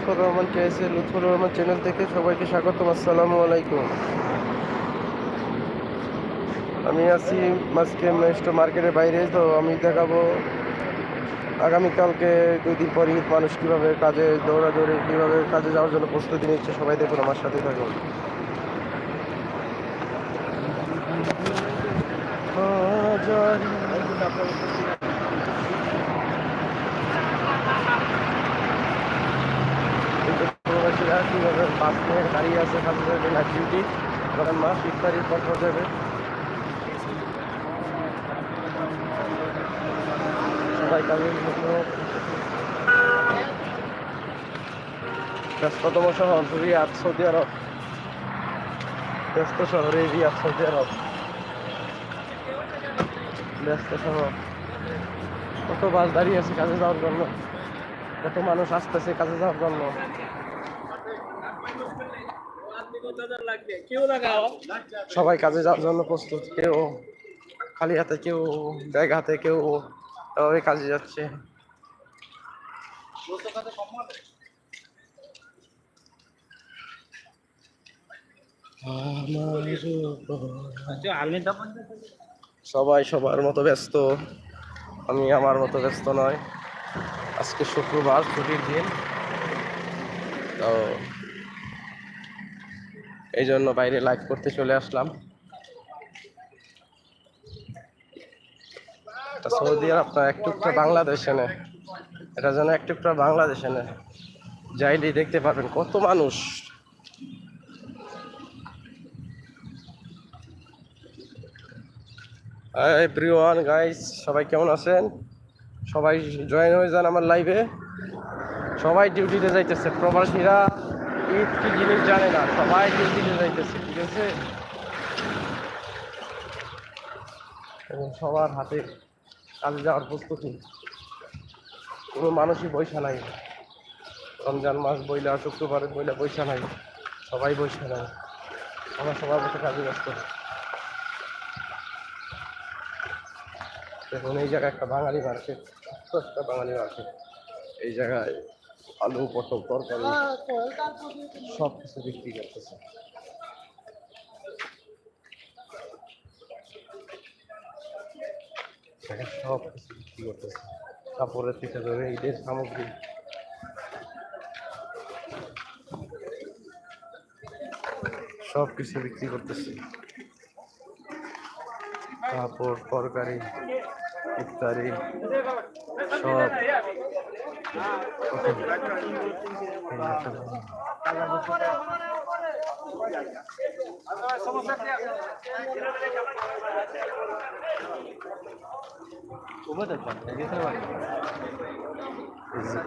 Lutfur Rahman KSA Lutfur Rahman channel থেকে সবাইকে স্বাগতম, আসসালামু আলাইকুম। আমি আছি আজকে মেস্টো মার্কেটের বাইরে, তো আমি দেখাবো আগামীকালকে দুই দিন পর ঈদ, মানুষ কীভাবে কাজে দৌড়াদৌড়ি, কীভাবে কাজে যাওয়ার জন্য প্রস্তুতি নিচ্ছে, সবাই দেখুন, আমার সাথে থাকুন। প্রবাসীরা কীভাবে বাস নিয়ে দাঁড়িয়ে আছে নাইট ডিউটি তখন মাস ইফতারির পর যাবে। সবাই জন্য ব্যস্ততম শহর রিয়াদ সৌদি আরব। ব্যস্ত শহরে রিয়াদ সৌদি আরব। ব্যস্ত শহর। কত বাস দাঁড়িয়ে আছে কাজে যাওয়ার জন্য? কত মানুষ আসতেছে কাজে যাওয়ার জন্য? সবাই কাজে যাওয়ার জন্য প্রস্তুত, কেউ খালি হাতে, কেউ ব্যাগ হাতে, কেউ এভাবে কাজে যাচ্ছে। সবাই সবার মতো ব্যস্ত, আমি আমার মতো ব্যস্ত নয়। আজকে শুক্রবার, ছুটির দিন। তো এই জন্য বাইরে লাইভ করতে চলে আসলাম। সৌদি আরব না একটুকটা বাংলাদেশে নেয় এটা যেন একটুকটা বাংলাদেশে নেয় যাইলে দেখতে পারবেন কত মানুষ। এভরিওয়ান গাইস সবাই কেমন আছেন? সবাই জয়েন হয়ে যান আমার লাইভে সবাই ডিউটিতে যাইতেছে, প্রবাসীরা। ঈদ কি জিনিস জানে না, সবাই ডিউটিতে যাইতেছে, ঠিক আছে? এবং সবার হাতে কাজে যাওয়ার প্রস্তুতি। কোনো মানুষই পয়সা নাই। রমজান মাস বইলা, শুক্রবারে বইলা পয়সা নাই। সবাই পয়সা নাই। সবাই সবার মতো কাজে ব্যস্ত। দেখুন, এই জায়গায় একটা বাঙালি মার্কেট একটা বাঙালি মার্কেট এই জায়গায় আলু পটল তরকারি সব কিছু বিক্রি করতেছে। সব কিছু বিক্রি করতেছে। কাপড়ের থেকে ধরে ঈদের সামগ্রী। সব কিছু বিক্রি করতেছে। কাপড় তরকারি ইত্যাদি সব।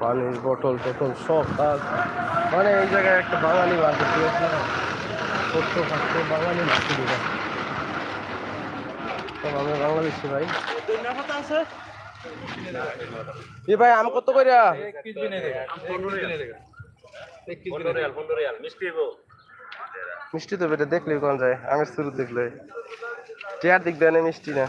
পানির বোতল টোটল সব কাজ মানে এই জায়গায় একটা বাঙালি মার্কেট আছে ছোট্ট খাট্ট বাঙালি মার্কেট আমরা বাংলাদেশি ভাই। এ ভাই আম কত কইরা? মিষ্টি তো বেটা দেখলে কোন যায় আমি শুরু দেখলে চেয়ার দিক না মিষ্টি না।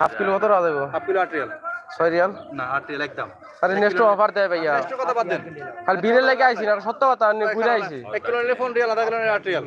হাফ কিলো কত টাকা দেবো? হাফ কিলো আট রিয়াল। ছয় রিয়াল? না আট রিয়াল একদম। আরে নেক্সট অফার দেয় ভাইয়া। কথা বাদ দেন। আর বিলের লাগে আইছি না সত্য কথা ঘুরে আইছি। এক কিলো নিলে ফোন রিয়াল আধা কিলো নিলে আট রিয়াল।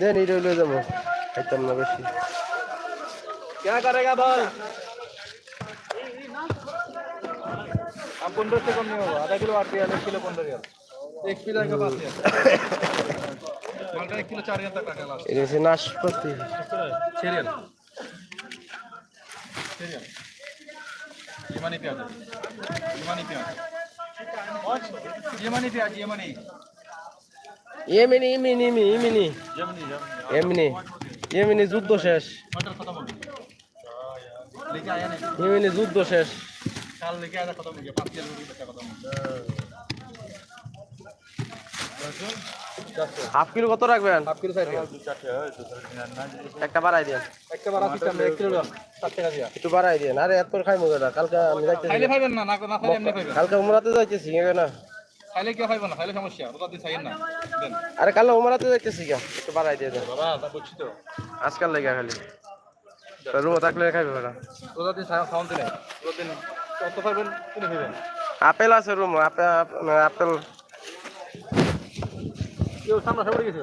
দেন এইটা লয়ে যাবো খাইতাম না বেশি क्या करेगा बोल हम पंद्रह से कम नहीं होगा आधा किलो आठ रियाल एक किलो पंद्रह रियाल एक किलो का पाँच रियाल माल्टा एक किलो चार रियाल तक रखा लास्ट এটা হচ্ছে নাশপাতি छः रियाल छः रियाल यमनी प्याज यमनी प्याज यमनी प्याज यमनी এমনি এমনি ইমিনি এমনি এমনি যুদ্ধ শেষ। যুদ্ধ শেষ। হাফ কিলো কত রাখবেন? হাফ একটা বাড়াই দিয়ে এক একটু বাড়াই দিয়ে আরে এত খাই মুগেটা কালকে আমি কালকে উমরাতে যাইতেছি না। খাইলে কি পাইবেন না খাইলে সমস্যা ওটা দিন না। আরে কালকে উমরাতে যাইতেছি কে একটু বাড়াই দিয়ে দেন। বাবা তা বুঝছি তো। আজকাল লেগে খালি। রুমে থাকলে খাইবে ওরা। ওটা দিন খাওয়ান দিলে। দিন কত কিনে খাইবেন। আপেল আছে রুম আপেল আপেল। কেউ সামনে সবাই গেছে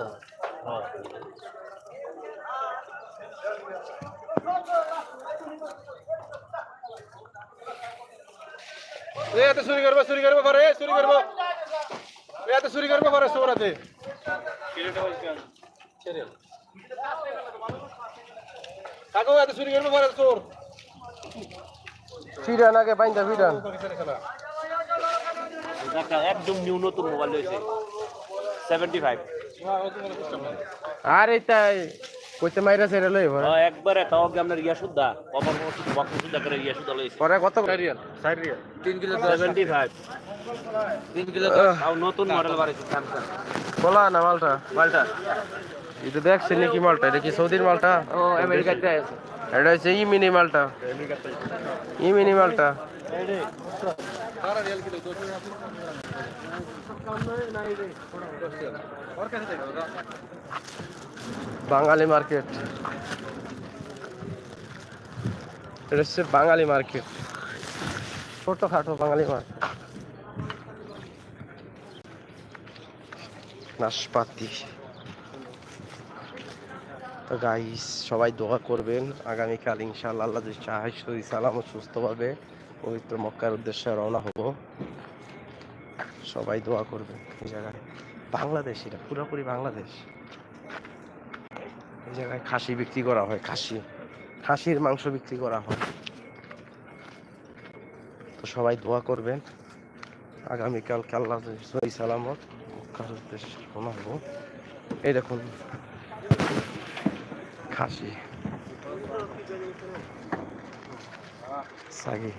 এ এত চুরি করব চুরি করব পারে চুরি করব। এত চুরি করব পারে সৌরাতে। কাকু এত চুরি করব পারে চোর। ফিরান আগে বাইন্দা ফিরান। একটা একদম নিউ নতুন মোবাইল রয়েছে। সেভেন্টি ফাইভ আর এইটাই কইতে মাইরা ছেড়ে লই ভরা। একবারে তাও কি আপনার ইয়া সুদ্ধা? কপার বক্স সুদ্ধা করে ইয়া সুদ্ধা লইছে? পরে কত রিয়াল। ষাট রিয়াল। তিন কিলো সেভেন্টি ফাইভ তিন কিলো তাও নতুন মডেল বাড়াইছে স্যামসাং খোলা না মালটা? মালটা? এটা দেখছি নাকি মালটা? এটা কি সৌদির মালটা? ও আমেরিকাতে আছে। এটা হচ্ছে ই মিনি মালটা ই মিনি মালটা। বাঙালি মার্কেট। এটা হচ্ছে বাঙালি মার্কেট। ছোটখাটো বাঙালি মার্কেট। নাশপাতি। গাইস সবাই দোয়া করবেন। আগামীকাল ইনশাআল্লাহ আল্লাহ সাহায্য সালাম ও সুস্থভাবে পবিত্র মক্কার উদ্দেশ্যে রওনা হব। সবাই দোয়া করবেন এই জায়গায়। বাংলাদেশ এটা পুরোপুরি বাংলাদেশ। এই জায়গায় খাসি বিক্রি করা হয়, খাসি। খাসির মাংস বিক্রি করা হয়। তো সবাই দোয়া করবেন। আগামীকাল আল্লাহ সহি সালামত, মক্কার উদ্দেশ্যে রওনা হব। এই দেখুন, খাসি। সাগি।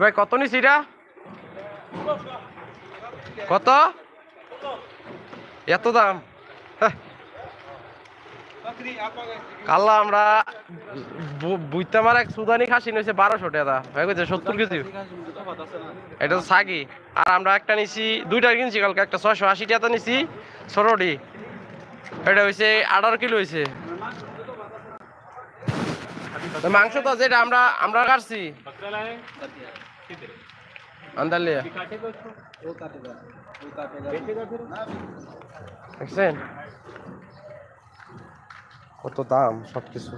ভাই, কত নিছি এটা? কত? এত দাম? হ্যাঁ। কাল্লা আমরা বু- বুইতে মার এক সুদানি খাসি নিয়েছে বারোশো টাকা। হয়ে গেছে, সত্তর কেজি। এটা তো সাগি। আর আমরা একটা নিছি, দুইটা কিনছি কালকে, একটা ছয়শো আশি টাকা নিছি ছোটটি এটা হয়েছে আঠারো কিলো হয়েছে মাংস তো যেটা আমরা আমরা কাটছি। আন্দালিয়া দেখছেন? কত দাম সব কিছু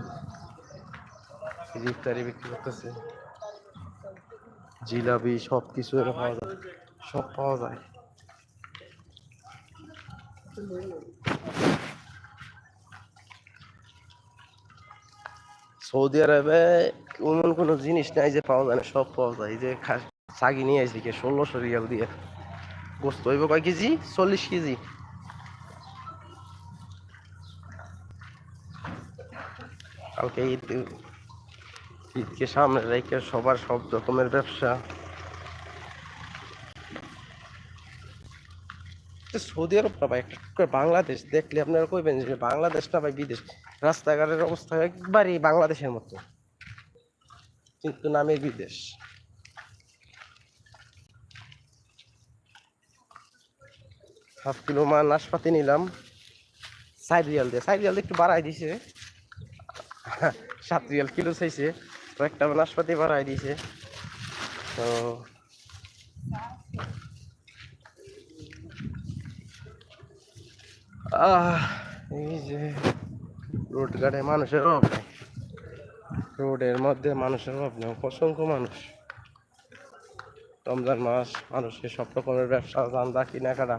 ইফতারি বিক্রি করতেছে। জিলাপি সব কিছু পাওয়া যায়। সব পাওয়া যায়। সৌদি আরবে এমন কোনো জিনিস নাই যে পাওয়া যায় না, সব পাওয়া যায়। যে সাগি নিয়ে আসি কে, ষোলোশো রিয়াল দিয়ে। গোস্ত হইব কয় কেজি? চল্লিশ কেজি। কালকে ঈদ ঈদকে সামনে রেখে সবার সব রকমের ব্যবসা। সৌদি আরব ভাই একটা বাংলাদেশ, দেখলে আপনারা কইবেন যে বাংলাদেশ না ভাই বিদেশ? রাস্তাঘাটের অবস্থা একবারই বাংলাদেশের মতো। কিন্তু নামে বিদেশ। হাফ কিলো মা নাশপাতি নিলাম। সাইড রিয়াল দিয়ে, সাইড রিয়াল একটু বাড়াই দিছে। সাত রিয়াল কিলো চাইছে একটা নাশপাতি বাড়াই দিছে। তো এই যে রোড ঘাটে মানুষের অভাব নেই। রোডের মধ্যে মানুষের অভাব নেই, অসংখ্য মানুষ। রমজান মাস, মানুষের সব রকমের ব্যবসা জান্দা কেনাকাটা,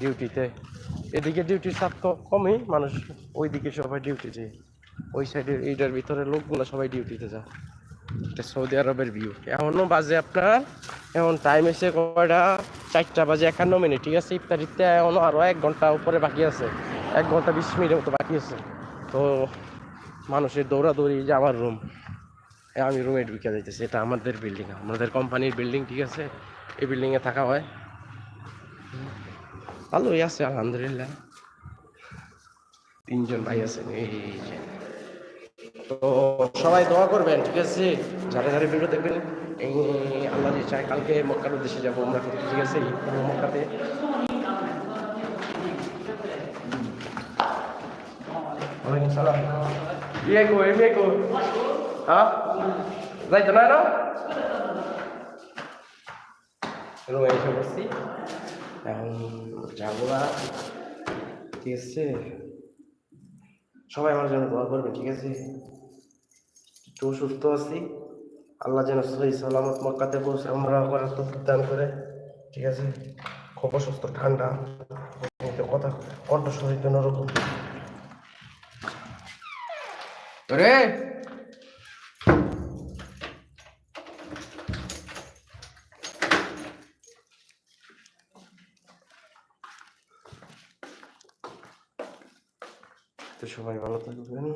ডিউটিতে। এদিকে ডিউটির চাপ কমই, মানুষ ওইদিকে সবাই ডিউটি যায় ওই সাইডের এইটার ভিতরে লোকগুলো সবাই ডিউটিতে যায়। এটা সৌদি আরবের ভিউ এখনও বাজে আপনার, এখন টাইম এসে কয়টা? চারটা বাজে একান্ন মিনিট, ঠিক আছে? ইফতারিতে এখনও আরও এক ঘণ্টা উপরে বাকি আছে। এক ঘণ্টা বিশ মিনিটের মতো বাকি আছে। তো মানুষের দৌড়াদৌড়ি যে আমার রুম আমি রুমে ঢুকে যাইতেছি। এটা আমাদের বিল্ডিং আমাদের কোম্পানির বিল্ডিং ঠিক আছে? এই বিল্ডিংয়ে থাকা হয়। ভালোই আছে, আলহামদুলিল্লাহ। তিনজন ভাই আছেন, এই তো সবাই দোয়া করবেন, ঠিক আছে? যারা যারা ভিডিও দেখবেন এই, আল্লাহ চায়, কালকে মক্কার উদ্দেশ্যে যাব, আমরা ঠিক আছে? মক্কাতে হ্যাঁ? ঠিক সবাই আমার জন্য দোয়া করবে, ঠিক আছে? একটু সুস্থ আছি। আল্লাহ যেন সহি সালামত মক্কাতে পৌঁছে আমরা করার তো দান করে ঠিক আছে? খুব অসুস্থ ঠান্ডা কথা কণ্ঠ শরীর নরকম রে তো সবাই ভালো থাকবেন।